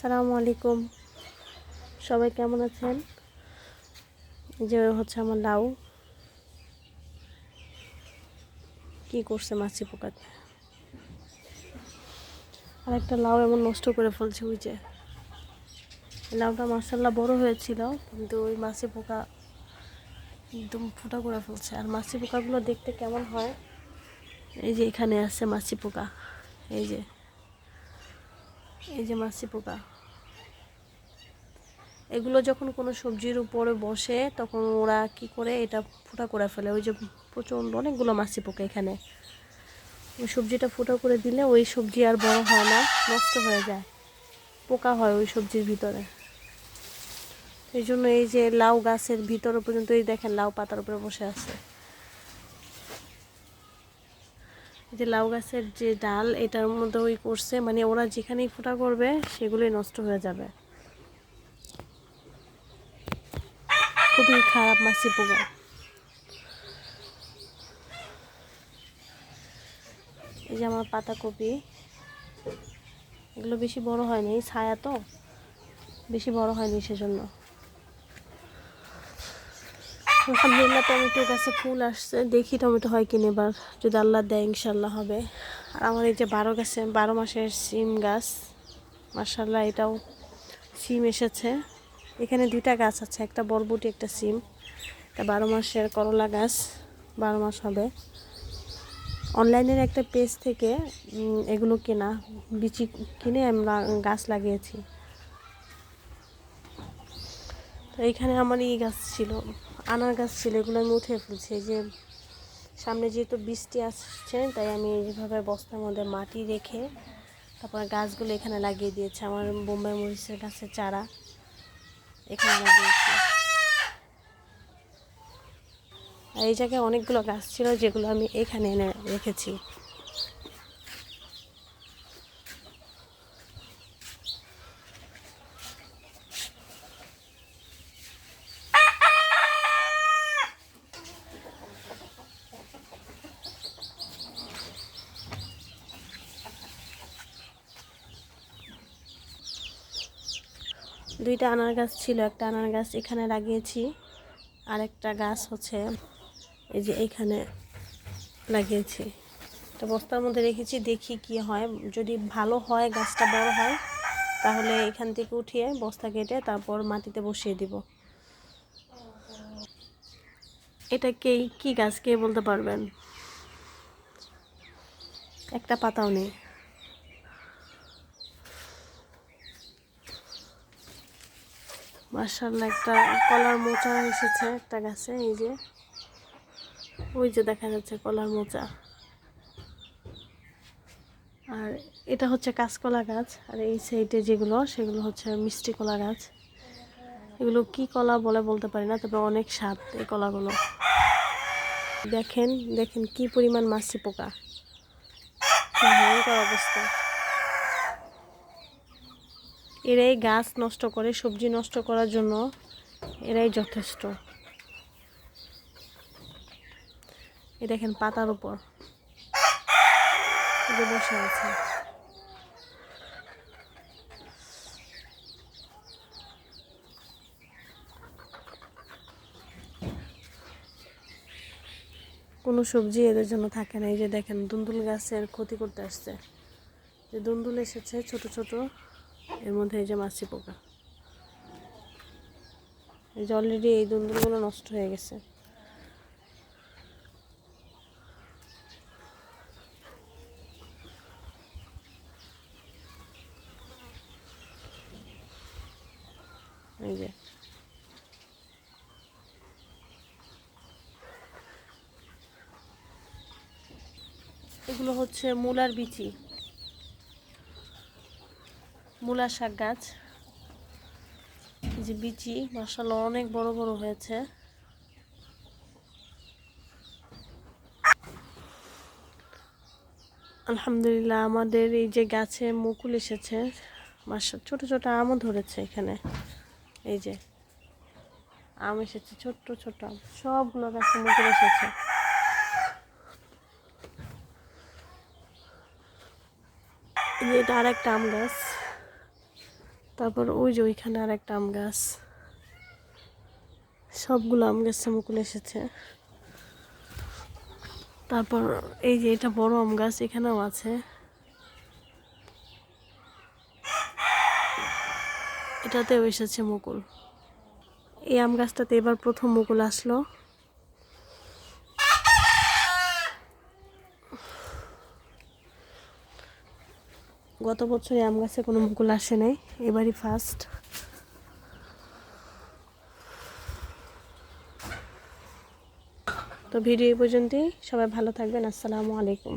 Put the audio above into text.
আসসালামু আলাইকুম। সবাই কেমন আছেন? যে হচ্ছে আমার লাউ। কি করছে মাছি পোকাতে? আর একটা লাউ এমন নষ্ট করে ফেলছে ওই যে। লাউটা মাসাল্লাহ বড় হয়েছিল, কিন্তু ওই মাছি পোকা একদম ফুটা করে ফেলছে। আর মাছি পোকাগুলো দেখতে কেমন হয়? এই যে এখানে আছে মাছি পোকা। এই যে। এই যে মাছি পোকা। এগুলো যখন কোনো সবজির উপরে বসে, তখন ওরা কি করে? এটা ফুটা করে ফেলে। ওই যে প্রচণ্ড অনেকগুলো মাছি পোকা এখানে। ওই সবজিটা ফুটা করে দিলে ওই সবজি আর বড় হয় না, নষ্ট হয়ে যায়। পোকা হয় ওই সবজির ভিতরে। এই জন্য এই যে লাউ গাছের ভিতরে পর্যন্ত, এই দেখেন লাউ পাতার উপরে বসে আছে এই যে লাউ গাছের যে ডাল, এটার মধ্যে ওই করছে মানে ওরা যেখানেই ফোটা করবে, সেগুলোই নষ্ট হয়ে যাবে। খুবই খারাপ মাছি পোকা। এই যে আমার পাতাকপি, এগুলো বেশি বড় হয়নি, ছায়া তো, বেশি বড় হয়নি সেজন্য। আলহামদুলিল্লাহ টমেটো গাছে ফুল আসছে। দেখি টমেটো হয় কিনে এবার। যদি আল্লাহ দেয় ইনশাল্লাহ হবে। আর আমার এই যে বারো গাছে, বারো মাসের সিম গাছ মার্শাল্লাহ এটাও সিম এসেছে। এখানে দুইটা গাছ আছে, একটা বরবটি, একটা সিম। একটা বারো মাসের করলা গাছ, বারো মাস হবে। অনলাইনের একটা পেজ থেকে এগুলো কেনা, বিচি কিনে আমরা গাছ লাগিয়েছি। তো এখানে আমার এই গাছ ছিল, আনার গাছ ছিল, এগুলো আমি উঠে ফেলছি। যে সামনে যেহেতু বৃষ্টি আসছে, তাই আমি এইভাবে বস্তার মধ্যে মাটি রেখে তারপর গাছগুলো এখানে লাগিয়ে দিয়েছে। আমার বোম্বাই মরিচের গাছের চারা এখানে লাগিয়েছি। এই জায়গায় অনেকগুলো গাছ ছিল, যেগুলো আমি এখানে এনে রেখেছি। দুইটা আনার গাছ ছিল, একটা আনার গাছ এখানে লাগিয়েছি আর একটা গাছ হচ্ছে এই যে এইখানে লাগিয়েছি। তো বস্তার মধ্যে রেখেছি, দেখি কি হয়। যদি ভালো হয়, গাছটা বড় হয়, তাহলে এখান থেকে উঠিয়ে বস্তা কেটে তারপর মাটিতে বসিয়ে দিব। এটা কে, কি গাছ, কে বলতে পারবেন? একটা পাতাও নেই। মার্শাল্লাহ একটা কলার মোচা এসেছে একটা গাছে, এই যে। ওই যে দেখা যাচ্ছে কলার মোচা। আর এটা হচ্ছে কাঁচকলা গাছ, আর এই সাইডে যেগুলো, সেগুলো হচ্ছে মিষ্টি কলা গাছ। এগুলো কি কলা বলে বলতে পারি না, তবে অনেক স্বাদ এই কলাগুলো। দেখেন দেখেন কি পরিমাণ মাছি পোকা। অবস্থা। এরাই গাছ নষ্ট করে, সবজি নষ্ট করার জন্য এরাই যথেষ্ট। এ দেখেন পাতার উপর। বসে আছে। কোনো সবজি এদের জন্য থাকে না। এই যে দেখেন, দুন্দুল গাছের ক্ষতি করতে আসছে। যে দুন্দুল এসেছে ছোট ছোট এর মধ্যে এই যে মাছি পোকা। এই যে অলরেডি এই দুন্দুলগুলো নষ্ট হয়ে গেছে। এই যে। এগুলো হচ্ছে মূলার বিচি। মূলা শাক গাছ। যে বিচি মাসাল্লাহ অনেক বড় বড় হয়েছে। আলহামদুলিল্লাহ আমাদের এই যে গাছে মুকুল এসেছে মাসা ছোট ছোট আমও ধরেছে এখানে। এই যে আম এসেছে, ছোট্ট ছোট আম, সবগুলো গাছে মুকুল এসেছে। এটা আর একটা আম গাছ। তারপর ওই যে ওইখানে আর একটা আম গাছ। সবগুলো আম গাছে মুকুল এসেছে। তারপর এই যে এটা বড় আম গাছ, এখানেও আছে। এটাতেও এসেছে মুকুল। এই আম গাছটাতে এবার প্রথম মুকুল আসলো। গত বছরে আম গাছে কোনো মুকুল আসে নাই, এবারই ফার্স্ট তো ভিডিও এই পর্যন্তই, সবাই ভালো থাকবেন, আসসালামু আলাইকুম।